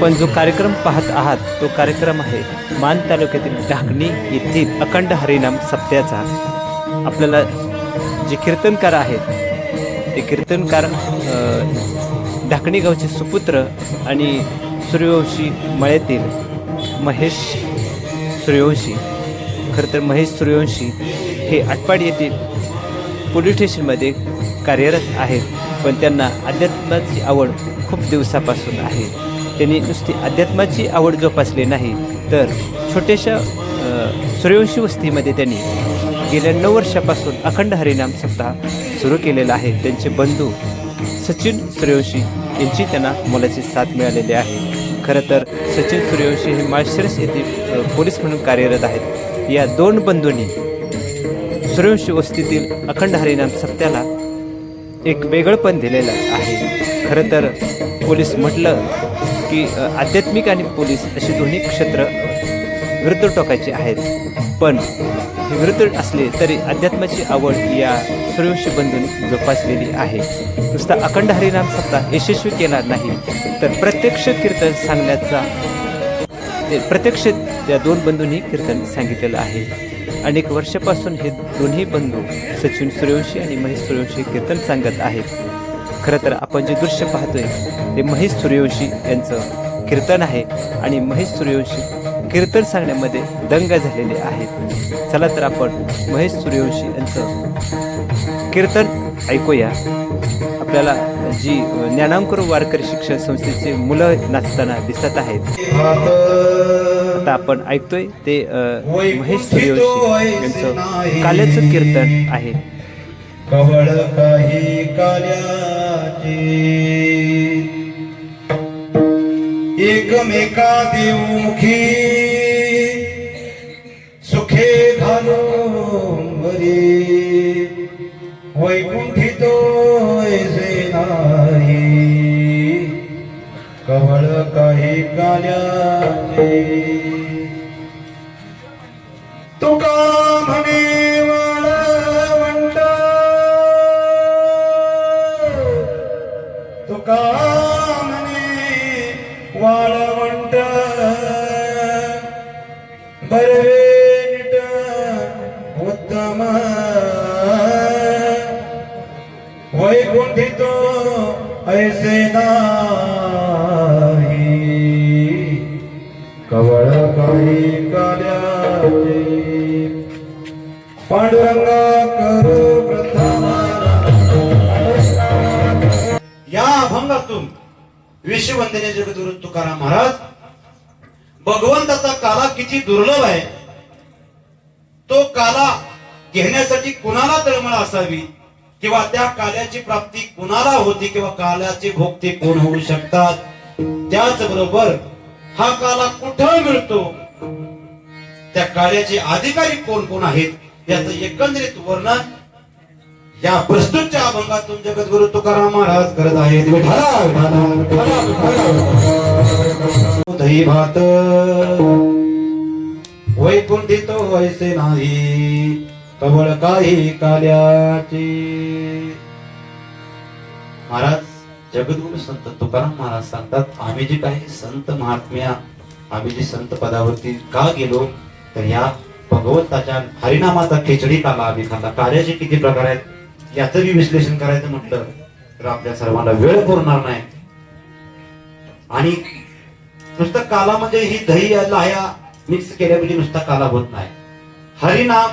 आपण जो कार्यक्रम पाहत आहात तो कार्यक्रम आहे मान तालुक्यातील ढाकणी येथील अखंड हरिनाम सप्त्याचा. आपल्याला जे कीर्तनकार आहेत ते कीर्तनकार ढाकणी गावचे सुपुत्र आणि सूर्यवंशी मळ्यातील महेश सूर्यवंशी. खरं तर महेश सूर्यवंशी हे आटपाड येथील पोलीस स्टेशनमध्ये कार्यरत आहेत पण त्यांना अध्यात्माची आवड खूप दिवसापासून आहे. त्यांनी नुसती अध्यात्माची आवड जोपासली नाही तर छोट्याशा सूर्यवंशी वस्तीमध्ये त्यांनी गेल्या नऊ वर्षापासून अखंड हरिनाम सप्ताह सुरू केलेला आहे. त्यांचे बंधू सचिन सूर्यवंशी यांची त्यांना मोलाची साथ मिळालेली आहे. खरं तर सचिन सूर्यवंशी हे माळशिरस येथे पोलीस म्हणून कार्यरत आहेत. या दोन बंधूंनी सूर्यवंशी वस्तीतील अखंड हरिनाम सप्त्याला एक वेगळंपण दिलेलं आहे. खरं तर पोलीस म्हटलं की आध्यात्मिक आणि पोलीस अशी दोन्ही क्षेत्र विरुद्ध टोकाचे आहेत. पण हे विरुद्ध असले तरी अध्यात्माची आवड या सूर्यवंशी बंधूंनी जोपासलेली आहे. नुसता अखंड हरिनाम सप्ताह यशस्वी केला नाही तर प्रत्यक्ष कीर्तन सांगण्याचा प्रत्यक्ष या दोन बंधूंनी कीर्तन सांगितलेलं आहे. अनेक वर्षापासून हे दोन्ही बंधू सचिन सूर्यवंशी आणि महेश सूर्यवंशी कीर्तन सांगत आहेत. खरं तर आपण जे दृश्य पाहतोय ते महेश सूर्यवंशी यांचं कीर्तन आहे आणि महेश सूर्यवंशी कीर्तन सांगण्यामध्ये दंग झालेले आहेत. चला तर आपण महेश सूर्यवंशी यांचं कीर्तन ऐकूया. आपल्याला जी ज्ञानांकुर वारकरी शिक्षण संस्थेचे मुलं नाचताना दिसत आहेत आता आपण ऐकतोय ते महेश सूर्यवंशी यांचं काल्याचं कीर्तन आहे. कवळ काही काल्याचे. एकमेका देवमुखी सुखे घालून बरी वैकुंठी तो नाही. कवळ काही काल्याची. तुका म्हणे तुका म्हणे वाळवंट बरवे निट उत्तम वैकुंठी विश्ववंदने जगदुरु तुकाराम महाराज भगवंताचा काला किती दुर्लभ आहे. तो काला घेण्यासाठी कुणाला तळमळ असावी? किंवा त्या काल्याची प्राप्ती कुणाला होती किंवा काल्याचे भोगते कोण होऊ शकतात? त्याचबरोबर हा काला कुठं मिळतो? त्या काल्याचे अधिकारी कोण कोण आहेत? याचं एकंदरीत वर्णन या प्रस्तुतच्या अभंगातून जगद्गुरु तुकाराम महाराज करत आहेत. विठ्ठला, दही भात. वैकुंठी तो वैसे नाही. कवळ काही काल्याची. महाराज जगद्गुरु संत तुकाराम महाराज सांगतात आम्ही जे काही संत महात्म्या आम्ही जे संत पदावरती का गेलो तर या भगवंताच्या हरिनामाचा खिचडी काला आम्ही खाल्ला. कार्याचे किती प्रकार आहेत? याचं बी विश्लेषण करायचं म्हटलं तर आपल्या सर्वांना वेळ पुरणार नाही. आणि नुसतं काला म्हणजे ही दही या लाह्या मिक्स केल्या म्हणजे नुसता काला होत नाही. हरिनाम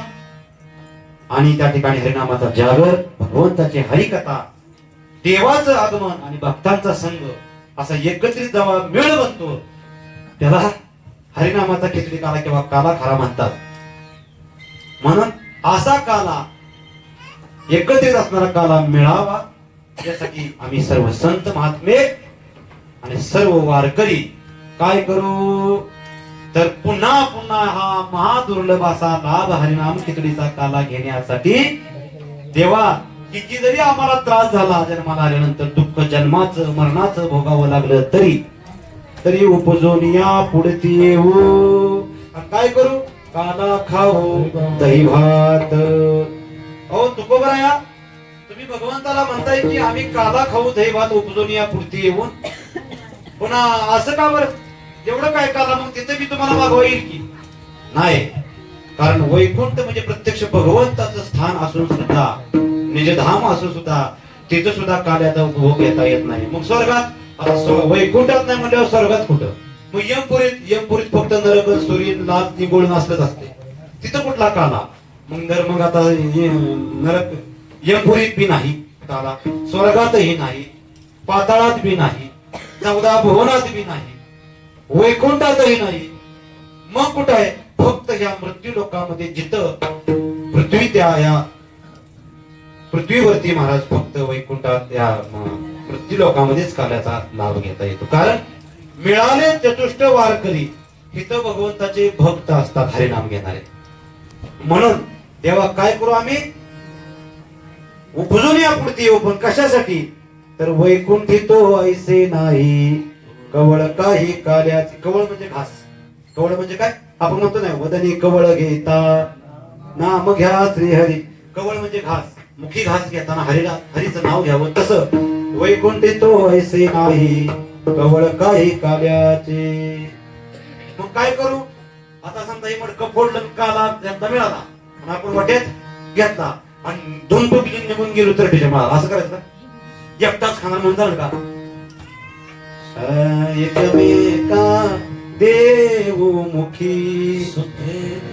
आणि त्या ठिकाणी हरिनामाचा जागर भगवंताची हरिकथा देवाचं आगमन आणि भक्तांचा संघ असा एकत्रित जेव्हा मेळ बनतो त्याला हरिनामाचा खिचडी काला किंवा काला खरा म्हणतात. म्हणून असा काला एकत्रित असणारा काला मिळावा यासाठी आम्ही सर्व संत महात्मे आणि सर्व वारकरी काय करू? तर पुन्हा पुन्हा हा महादुर्लभ असा लाभ हरिनाम खिचडीचा काला घेण्यासाठी देवा किती जरी आम्हाला त्रास झाला जन्माला आल्यानंतर दुःख जन्माचं मरणाचं भोगावं लागलं तरी तरी उपजून या पुढती येऊ. आणि काय करू? काला खाऊ दही भात. अहो तुकोबराया तुम्ही भगवंताला म्हणताय की आम्ही काला खाऊ दैवात उपजून या पुढती येऊन. पुन्हा असं का बरं? एवढं काय काला? मग तिथे मी तुम्हाला मागवा येईल की? नाही. कारण वैकुंठ म्हणजे प्रत्यक्ष भगवंताचं स्थान असून सुद्धा निजधाम असून सुद्धा तिथं सुद्धा काल्याचा उपभोग घेता येत नाही. मग स्वर्गात? वैकुंठात नाही म्हटल्यावर स्वर्गात कुठं? मग यमपुरीत यमपुरीत फक्त नरक सूर्य लाल निगोळ नसलंच असते. तिथं कुठला काला? मग नर मग आता नरक यमपुरीत बी नाही स्वर्गातही नाही पाताळात बी नाही चौदा भुवनात बी नाही वैकुंठातही नाही. मग कुठं आहे? फक्त ह्या मृत्यू लोकांमध्ये जिथं पृथ्वी त्या या पृथ्वीवरती महाराज फक्त वैकुंठात या मृत्यू लोकांमध्येच काल्याचा लाभ घेता येतो. कारण मिळाले चतुष्ट वारकरी इथं भगवंताचे भक्त असतात हरिनाम घेणारे. म्हणून तेव्हा काय करू आम्ही? उपजून या पुढती येऊ पण कशासाठी? तर वैकुंठी तो ऐसे नाही. कवळ काही काल्याची कवळ म्हणजे घास. कवळ म्हणजे काय? आपण म्हणतो नाही वदनी कवळ घेता नाम घ्या श्री हरी कवळ म्हणजे घास. मुखी घास घेताना हरिला हरीचं नाव घ्यावं तसं. वैकुंठी तो ऐसे नाही. कवळ काही काल्याचे मग काय करू? आता समजा हे मडकं फोडलं काला त्यांना मिळाला आणि आपण वाटेत घेतला. आणि दोन पोटी निघून गेलो तर त्याच्या मला असं करायचं ना? एकटाच खाणार म्हणून चालेल का? एकमेका देवमुखी.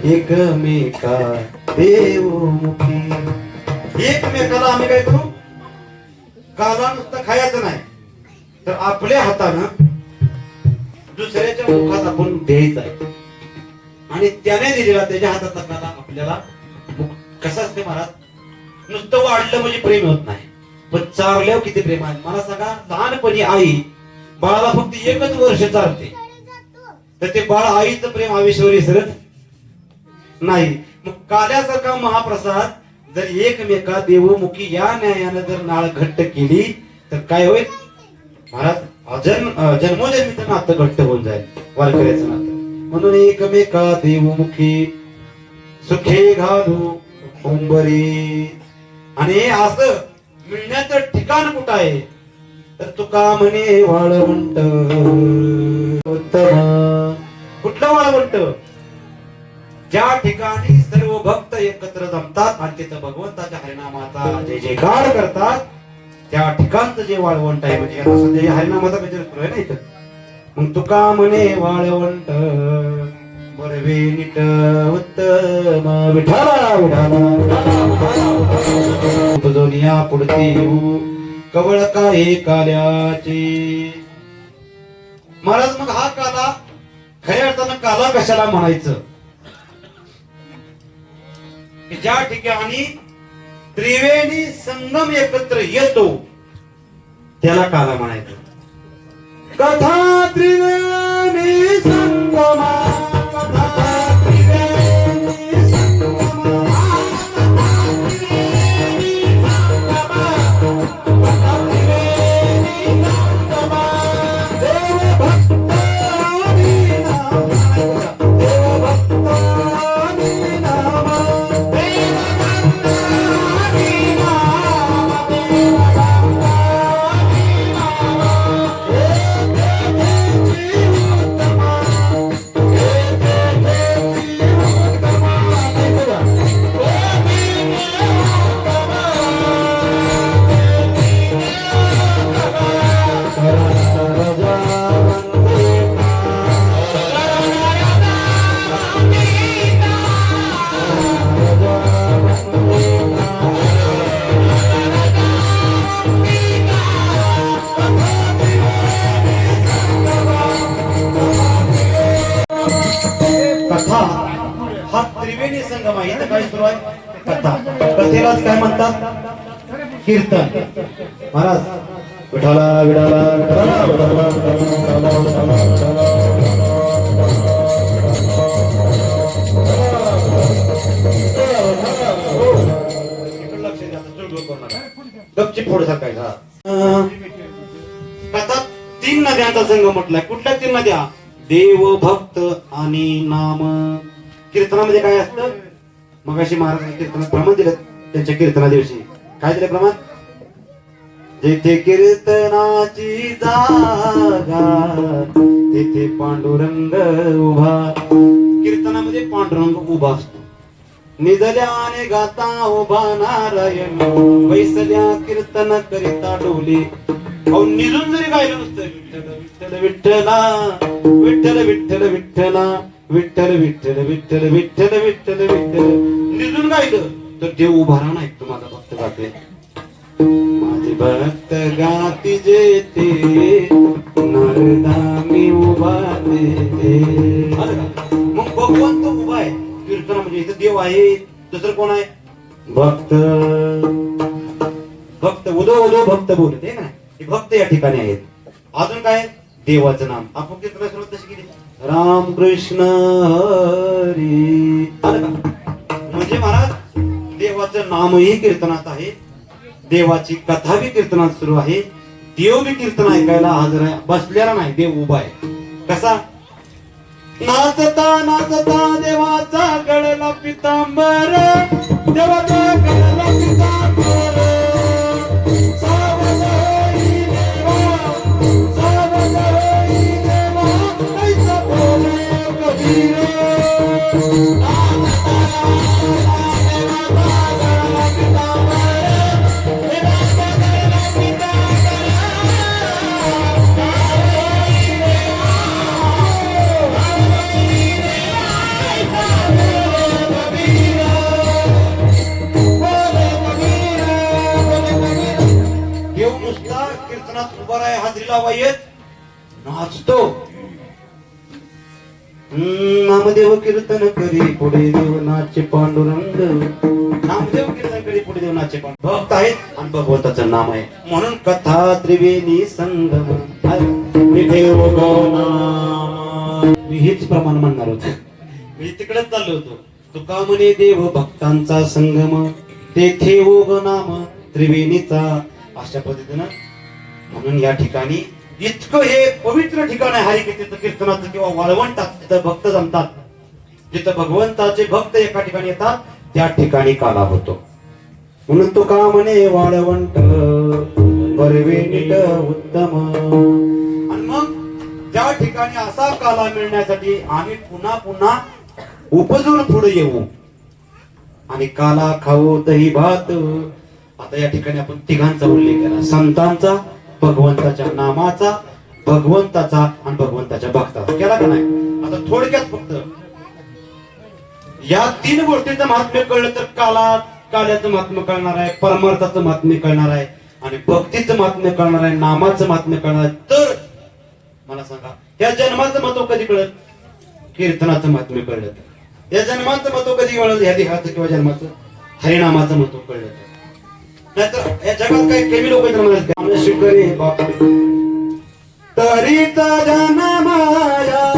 एकमेका देवमुखी. एकमेकाला आम्ही काय करू? काला नुसतं खायचं नाही. तर आपल्या हातानं दुसऱ्याच्या मुखात आपण द्यायचा आहे. आणि त्याने दिलेला त्याच्या हातातला काला आपल्याला कसं असते महाराज? नुसतं वाढलं म्हणजे प्रेम होत नाही. पण चारल्यावर किती प्रेम आहे? मला सांगा लहानपणी आई बाळाला फक्त एकच वर्ष चालते. तर ते बाळ आईचं प्रेम आयुष्यवर विसरत नाही. मग काल्यासारखा महाप्रसाद जर एकमेका देवमुखी या न्यायानं जर नाळ घट्ट केली तर काय होईल? महाराज अजन्म अं, जन्मोजन्मीचं नातं घट्ट होऊन जाईल वारकऱ्याचं नातं. म्हणून एकमेका देवमुखी सुखे घालू उंबरी. आणि असं मिळण्याचं ठिकाण कुठं आहे? तर तुका म्हणे वाळवंट. कुठलं वाळवंट? ज्या ठिकाणी सर्व भक्त एकत्र जमतात आणि तिथं भगवंताच्या हरिनामाचा जे जयकार करतात त्या ठिकाणचं जे वाळवंट आहे म्हणजे हरिनामाचा गजर आहे ना इथं. मग तुका म्हणे वाळवंट. बरवे नीट उत्तम विठाला विठाला दुनिया पुढती येऊ कवळ काय काल्याची. महाराज मग हा काला खऱ्या अर्थानं काला कशाला म्हणायचं? ज्या ठिकाणी त्रिवेणी संगम एकत्र येतो त्याला काला म्हणायचं. कथा त्रिवेणी संगमा. त्यालाच काय म्हणतात? कीर्तन. महाराज विठाला विठाला गपची फोड सारखायचा कथा तीन नद्यांचा संघ म्हटलाय. कुठल्या तीन नद्या? देव भक्त आणि नाम. कीर्तनामध्ये काय असतं? मग अशी महाराज कीर्तनात भ्रमण दिलं. त्यांच्या कीर्तना दिवशी. काय दिले प्रमाण? जेथे कीर्तनाची जागा तेथे पांडुरंग उभा. कीर्तनामध्ये पांडुरंग उभा असतो. निजल्याने गाता उभा नारायण. वैसल्या कीर्तन करिता डोले निजून जरी गायलं नसतं विठ्ठल विठ्ठल. विठ्ठल विठ्ठल विठ्ठला. विठ्ठल विठ्ठल विठ्ठल विठ्ठल विठ्ठल विठ्ठल. निजून गायलं. तर देव उभा राहणार नाही माझा भक्त गाते माझे भक्त गाती जेते नारदा मी उभा देते आलं का? मग भगवंत उभा आहे. कीर्तन म्हणजे इथं देव आहे दुसरं कोण आहे? भक्त. भक्त उदो उदो भक्त बोलत आहे ना हे भक्त या ठिकाणी आहेत. अजून काय? देवाचं नाम. आपण कीर्तन सुरुवात तशी केली? राम कृष्ण हरी म्हणजे महाराज देवाचं नामही कीर्तनात आहे. देवाची कथा बी कीर्तनात सुरू आहे. देव बी कीर्तन ऐकायला हजर आहे. बसलेला नाही देव उभा आहे. कसा? नाचता नाचता देवाचा गळला पितांबर. देवाचा गळला पितांबर. कीर्तन करी पुढे देव नाचे पांडुरंग. नामदेव कीर्तन करी पुढे देव नाचे पांडुरंग भक्त आहेत आणि भगवंताचं नाम आहे. म्हणून कथा त्रिवेणी संगम मी हेच प्रमाण म्हणणार होतो. मी तिकडेच चाललो होतो. तुका म्हणे देव भक्तांचा संगम. तेथे ओग नाम त्रिवेणीचा. अशा पद्धतीनं म्हणून या ठिकाणी इतकं हे पवित्र ठिकाण आहे. हरिकीर्तन कीर्तनाचं किंवा वाळवंटात तिथं भक्त जमतात. जिथं भगवंताचे भक्त एका ठिकाणी येतात त्या ठिकाणी काला होतो. म्हणून तो का म्हणे वाळवंट? उत्तम. आणि मग त्या ठिकाणी असा काला मिळण्यासाठी आम्ही पुन्हा पुन्हा उपजून पुढे येऊ. आणि काला खाऊ दही भात. आता या ठिकाणी आपण तिघांचा उल्लेख केला. संतांचा भगवंताच्या नामाचा भगवंताचा आणि भगवंताच्या भक्ताचा. केला का नाही? आता थोडक्यात फक्त या तीन गोष्टीचं महात्म्य कळलं तर काला काल्याचं महात्म्य कळणार आहे परमार्थाचं महात्म्य कळणार आहे आणि भक्तीचं महात्म्य कळणार आहे नामाचं महात्म्य कळणार आहे. तर मला सांगा या जन्माचं महत्त्व कधी कळत कीर्तनाचं महात्म्य कळलं तर. या जन्माचं महत्त्व कधी कळलं? या देहाचं किंवा जन्माचं? हरिनामाचं महत्त्व कळलं तर. नाहीतर या जगात काही कमी लोक शिकरे बापा. तरी जन्माया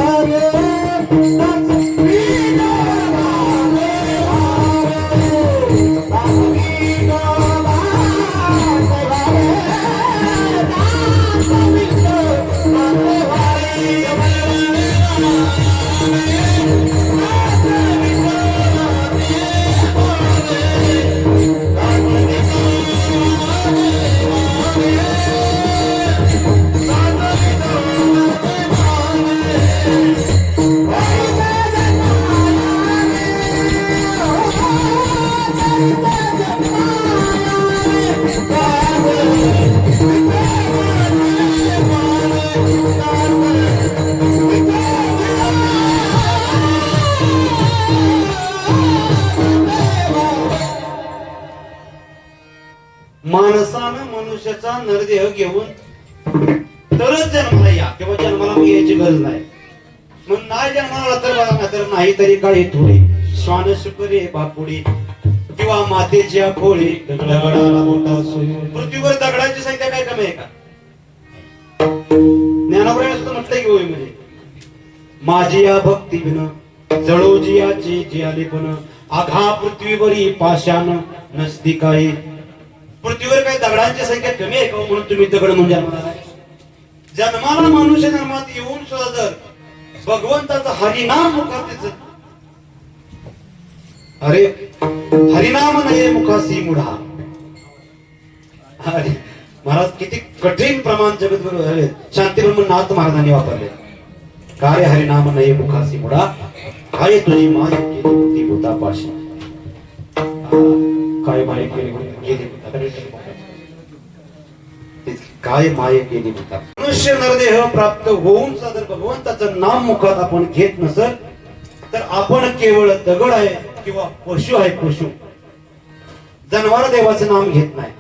मनुष्याचा नरदेह घेऊन तरच जन्माला या किंवा जन्माला यायची गरज नाही. मग नाही जन्माला तर बघा ना तर नाही तरी काही थोडी. श्वान शुकरे बापुडी किंवा मातेच्या खोळी. दगडाला मोठा सोय पृथ्वीवर दगडांची संख्या काय कमी आहे का? ज्ञानोबराने सुद्धा म्हटलंय की होय म्हणजे माझी या भक्ती बिन जळो जियाची जी आली पण आघा पृथ्वीवरी पाषाण नसती काही पृथ्वीवर काही दगडांची संख्या कमी आहे का हो? म्हणून तुम्ही दगड म्हणून जन्माला आलाय? जन्माला मनुष्य जन्मात येऊन सुद्धा जर भगवंताचं हरिनाम मुखात अरे हरिनाम नये मुखासी मुढा. अरे महाराज किती कठीण प्रमाण जगत झाले. शांती ब्रह्म नाथ महाराजांनी वापरले. काय हरिनाम नाही मुखासी मुडा काय तुझी माय केली होता पाशी काय माय केली काय माय केली भूता मनुष्य नरदेह प्राप्त होऊन सादर भगवंताचं नाम मुखात आपण घेत नसल तर आपण केवळ दगड आहे किंवा पशु आहे पशु. जनावर देवाचं नाम घेत नाही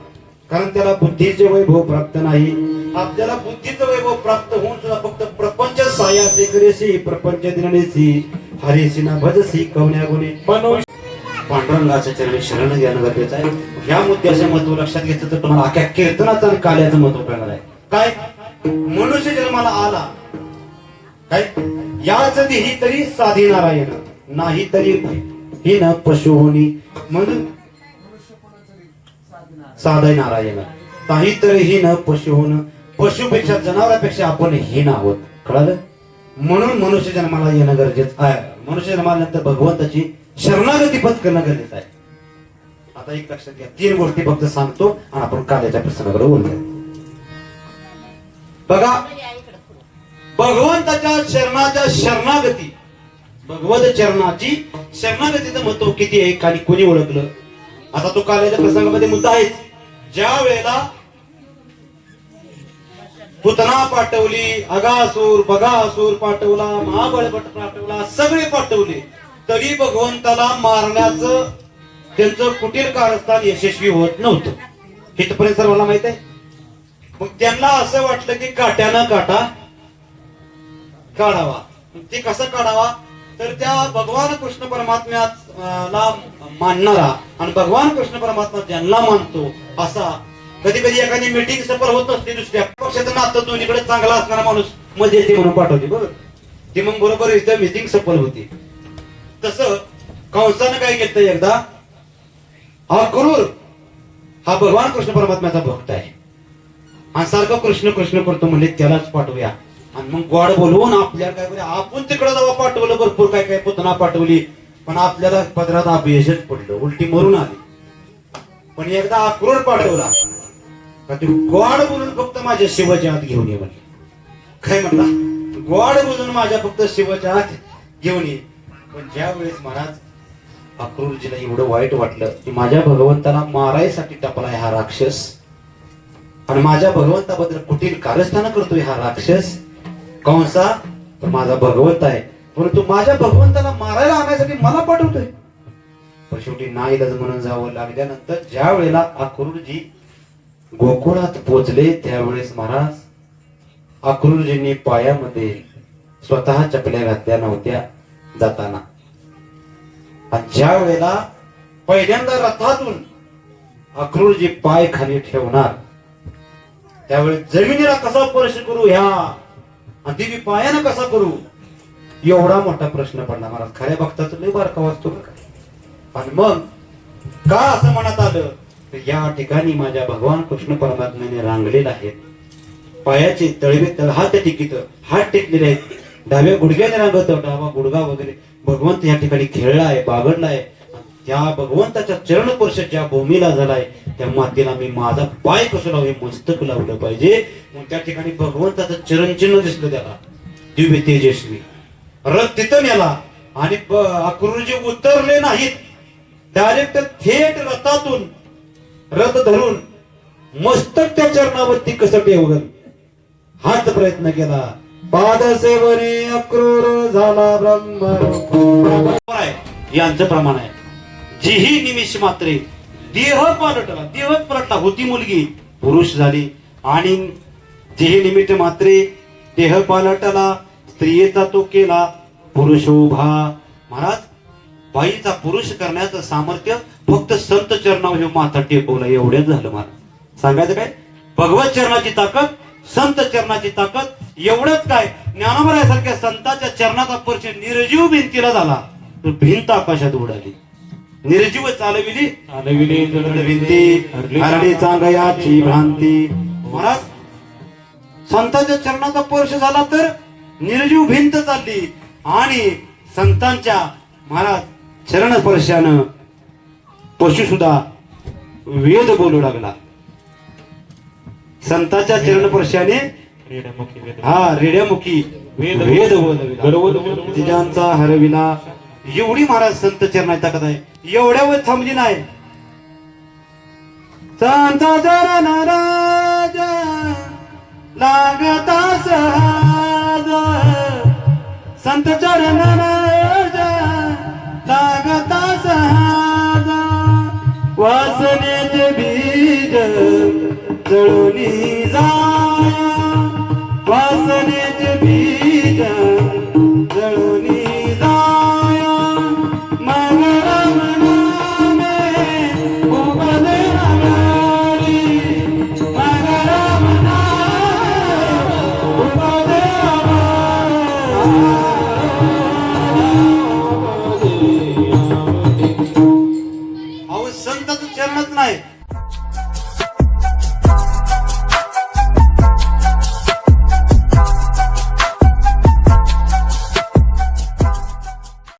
कारण त्याला बुद्धीचे वैभव प्राप्त नाही. आपल्याला बुद्धीचं वैभव प्राप्त होऊन सुद्धा फक्त प्रपंच सायासे करेसी प्रपंच दिननेसी हरेसी ना भजसी कवण्या गुणे. पांडुरंगाच्या चरणी शरण घेणं गरजेचं आहे. या मुद्द्याचे महत्त्व लक्षात घेतलं तर तुम्हाला अख्या कीर्तनाचं आणि काल्याचं महत्त्व कळणार आहे. काय? मनुष्य जन्माला आला. काय? याच देही तरी साधी नारायण नाही तरी ही न पशु होणी म्हणून साधय नारायण नाही तरी ही न पशु होणं पशुपेक्षा जनावरापेक्षा आपण हीन आहोत. कळालं? म्हणून मनुष्य जन्माला येणं गरजेचं आहे. मनुष्य जन्मानंतर भगवंताची शरणागती पत्करणं गरजेचं आहे. आता एक लक्षात घ्या. तीन गोष्टी फक्त सांगतो आणि आपण काल्याच्या प्रसंगाकडे बोलूया बघा भगवंताच्या शरणाच्या शरणागती. भगवत चरणाची शरणागतीचं महत्त्व किती आहे आणि कोणी ओळखलं? आता तो काल्याच्या प्रसंगामध्ये मुद्दा आहेच. ज्या वेळेला पुतना पाठवली अगासूर बगासूर पाठवला महाबळपट पाठवला सगळे पाठवले तरी भगवंताला मारण्याचं त्यांचं कुटीर कारस्थान यशस्वी होत नव्हतं. इथपर्यंत सर्वांना माहीत आहे? मग त्यांना असं वाटलं की काट्यानं काटा काढावा. ते कसं काढावा? तर त्या भगवान कृष्ण परमात्म्याला मानणारा आणि भगवान कृष्ण परमात्मा ज्यांना मानतो असा कधी कधी एखादी मीटिंग सफल होत असते दुसऱ्या पक्षाचं नातं दोन्हीकडे चांगला असणारा माणूसमध्ये येते म्हणून पाठवते बरोबर ती मग बरोबर इथं मीटिंग सफल होती. तसं कंसानं काय केलं एकदा? हा क्रूर. हा भगवान कृष्ण परमात्म्याचा भक्त आहे. आणि सारखं कृष्ण कृष्ण करतो म्हणजे त्यालाच पाठवूया. आणि मग गोड बोलवून आपल्याला काय बरं आपण तिकडे जावा पाठवलं भरपूर काय काय पुतना पाठवली. पण आपल्याला पदरात अपयशच पडलं उलटी मरून आली. पण एकदा अक्रोड पाठवला. का तू गोड बोलून फक्त माझ्या शिवाच्या हात घेऊन ये म्हणले. काय म्हणला? गोड बोलून माझ्या फक्त शिवाच्या हात घेऊन ये. पण ज्या वेळेस महाराज अक्रूरजीला एवढं वाईट वाटलं की माझ्या भगवंताला मारायसाठी टपलाय हा राक्षस. आणि माझ्या भगवंताबद्दल कुठील कारस्थान करतोय हा राक्षस? कंसा तर माझा भगवंत आहे. परंतु माझ्या भगवंताला मारायला आणण्यासाठी मला पाठवतोय. पण शेवटी नाईलाज म्हणून जावं लागल्यानंतर ज्या वेळेला अक्रूरजी गोकुळात पोचले त्यावेळेस महाराज अक्रूरजींनी पायामध्ये स्वतः चपल्या घातल्या नव्हत्या जाताना. आणि ज्या वेळेला पहिल्यांदा रथातून अक्रूरजी पाय खाली ठेवणार त्यावेळी जमिनीला कसा स्पर्श करू ह्या आणि ती पायानं कसा करू एवढा मोठा प्रश्न पडला महाराज खऱ्या भक्ताचं लय बारका वाचतो का आणि मग का असं म्हणत आलं? तर या ठिकाणी माझ्या भगवान कृष्ण परमात्म्याने रांगलेला आहे. पायाचे तळवे तळ हात टिकीत हात टेकलेले आहेत. डाव्या गुडघ्याने रांगत डावा गुडगा वगैरे. भगवंत या ठिकाणी खेळला आहे बागडला आहे. त्या भगवंताच्या चरण स्पर्श ज्या भूमीला झालाय त्या मातीला मी माझा पाय कसं लावू हे मस्तक लावलं पाहिजे. मग त्या ठिकाणी भगवंताचं चरणचिन्ह दिसलं त्याला. दिव्य तेजस्वी. रथ तिथं नेला आणि ब- अक्रूरजी उतरले नाहीत. डायरेक्ट थेट रथातून रथ धरून मस्तक त्या चरणावरती कसं ठेवलं? हाच प्रयत्न केला. पादसेवने अक्रूर झाला ब्रह्म यांचं प्रमाण आहे. जीही निमिष मात्रे. देह पालटला देह पलटला. होती मुलगी पुरुष झाली. आणि जेही निमित्त मात्रे देह पालटला स्त्रियेचा तो केला पुरुष उभा. महाराज बाईचा पुरुष करण्याचं सामर्थ्य फक्त संत चरणावर हे माथा टेकवलं एवढ्याच झालं मला सांगायचं काय? भगवत चरणाची ताकद संत चरणाची ताकद एवढंच काय? ज्ञानोबरायासारख्या संताच्या चरणाचा स्पर्श निर्जीव भिंतीला झाला. तर भिंत आकाशात उडाली. निर्जीव चालविली. चालविले भिंती चांगयाची भ्रांती. महाराज संतांच्या चरणाचा स्पर्श झाला तर निर्जीव भिंत चालली. आणि संतांच्या महाराज चरण स्पर्शानं पशु सुद्धा वेद बोलू लागला. संताच्या चरणस्पर्शाने हा रेड्यामुखी वेद- वेद तिजांचा हरविला. एवढी महाराज संत चरणाची ताकद आहे. एवढ्यावर थांबली नाही. संत चरण राज लागता सहज संत चरण राज लागता सहज वासनेचे बीज जळू